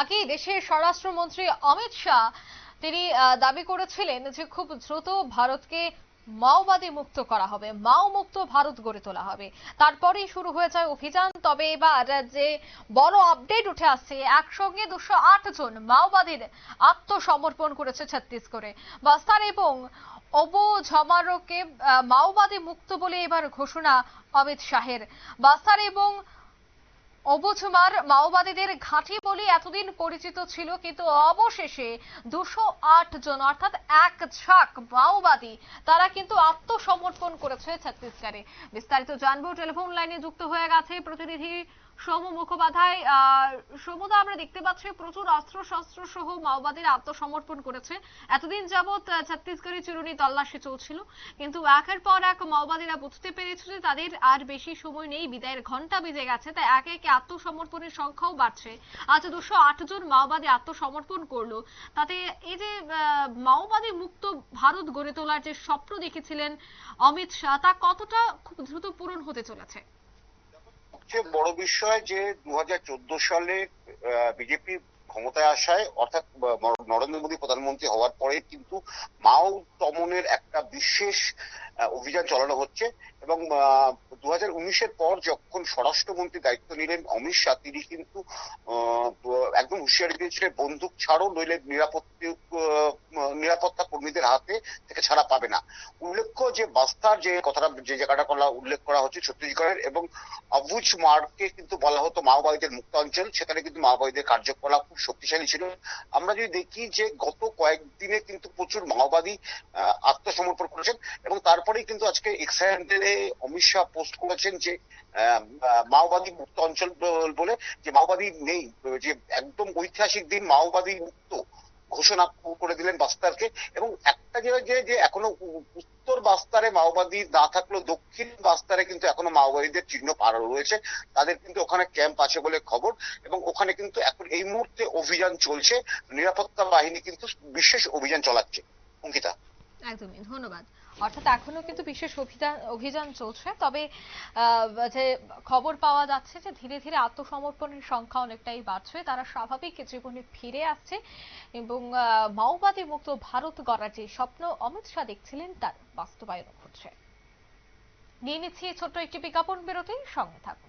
আগেই দেশের স্বরাষ্ট্রমন্ত্রী অমিত শাহ, তিনি দাবি করেছিলেন যে খুব দ্রুত ভারতকে মাওবাদী মুক্ত করা হবে মাও মুক্ত ভারত গড়ে তোলা হবে। তারপরেই শুরু হয়ে যায় অভিযান, তবে এবার যে বড় আপডেট উঠে আসছে, একসঙ্গে দুশো আট জন মাওবাদীর আত্মসমর্পণ করেছে ছত্তিশগড়ে। বাস্তার এবং অবু ঝমারোকে মাওবাদী মুক্ত বলে এবার ঘোষণা অমিত শাহের। বাস্তার এবং অবুঝমার মাওবাদীদের ঘাঁটি বলে এতদিন পরিচিত ছিল, কিন্তু অবশেষে দুশো আট জন, অর্থাৎ এক ঝাঁক মাওবাদী, তারা কিন্তু আত্মসমর্পণ করেছে ছত্তিশগড়ে। বিস্তারিত জানব, টেলিফোন লাইনে যুক্ত হয়ে গেছে প্রতিনিধি সৌম মুখোপাধ্যায় সৌমদা, আমরা দেখতে পাচ্ছি প্রচুর অস্ত্র শস্ত্র সহ মাওবাদীরা আত্মসমর্পণ করেছে। এতদিন যাবৎ ছত্তিশগড়ে চিরুনি তল্লাশি চলছিল। কিন্তু একের পর এক মাওবাদীরা বুঝতে পেরেছে যে তাদের আর বেশি সময় নেই, বিদায়ের ঘণ্টা বেজে গেছে, তাই একে একে আত্মসমর্পণের সংখ্যাও বাড়ছে। আজ দুশো আট জন মাওবাদী আত্মসমর্পণ করল। তাতে এই যে মাওবাদী মুক্ত ভারত গড়ে তোলার যে স্বপ্ন দেখেছিলেন অমিত শাহ, তা কতটা খুব দ্রুত পূরণ হতে চলেছে? সবচেয়ে বড় বিষয় যে দু হাজার চোদ্দ সালে বিজেপি ক্ষমতায় আসায়, অর্থাৎ নরেন্দ্র মোদী প্রধানমন্ত্রী হওয়ার পরে কিন্তু মাও দমনের একটা বিশেষ অভিযান চালানো হচ্ছে এবং দু হাজার উনিশের পর যখন স্বরাষ্ট্রমন্ত্রী দায়িত্ব নিলেন অমিত শাহ, তিনি কিন্তু একদম হুঁশিয়ারি দিয়েছিলেন বন্দুক ছাড়ো নইলে নিরাপত্তা নিরাপত্তা কর্মীদের হাতে থেকে ছাড়া পাবে না। উল্লেখ্য যে বাস্তার যে কথাটা, যে জায়গাটা করা উল্লেখ করা হচ্ছে ছত্তিশগড়ের এবং অবুজ মার্গকে কিন্তু বলা হতো মাওবাদীদের মুক্ত অঞ্চল সেখানে কিন্তু মাওবাদীদের কার্যকলাপ খুব শক্তিশালী ছিল। আমরা যদি দেখি যে গত কয়েকদিনে কিন্তু প্রচুর মাওবাদী আত্মসমর্পণ করেছেন এবং তারপরেই কিন্তু আজকে এক্স হ্যান্ডেলে অমিত শাহ পোস্ট করেছেন যে মাওবাদী মুক্ত অঞ্চল বলে যে মাওবাদী নেই, যে একদম ঐতিহাসিক দিন মাওবাদী মুক্ত ঘোষণা করে দিলেন বাস্তারকে। এবং একটা যে যে এখনও উত্তর বাস্তারে মাওবাদী না থাকলেও দক্ষিণ বাস্তারে কিন্তু এখনও মাওবাদীদের চিহ্ন পাড়া রয়েছে। তাদের কিন্তু ওখানে ক্যাম্প আছে বলে খবর। এবং ওখানে কিন্তু এখন এই মুহূর্তে অভিযান চলছে। নিরাপত্তা বাহিনী কিন্তু বিশেষ অভিযান চালাচ্ছে। অঙ্কিতা। একদমই, ধন্যবাদ। অর্থাৎ এখনও কিন্তু বিশেষ অভিযান চলছে, তবে যে খবর পাওয়া যাচ্ছে যে ধীরে ধীরে আত্মসমর্পণের সংখ্যা অনেকটাই বাড়ছে, তারা স্বাভাবিক জীবনে ফিরে আসছে এবং মাওবাদী মুক্ত ভারত গড়ার যে স্বপ্ন, অমিত শাহ দেখছিলেন তার বাস্তবায়ন ঘটছে। নিয়ে নিচ্ছি ছোট্ট একটি বিজ্ঞাপন বিরতি, সঙ্গে থাকুন।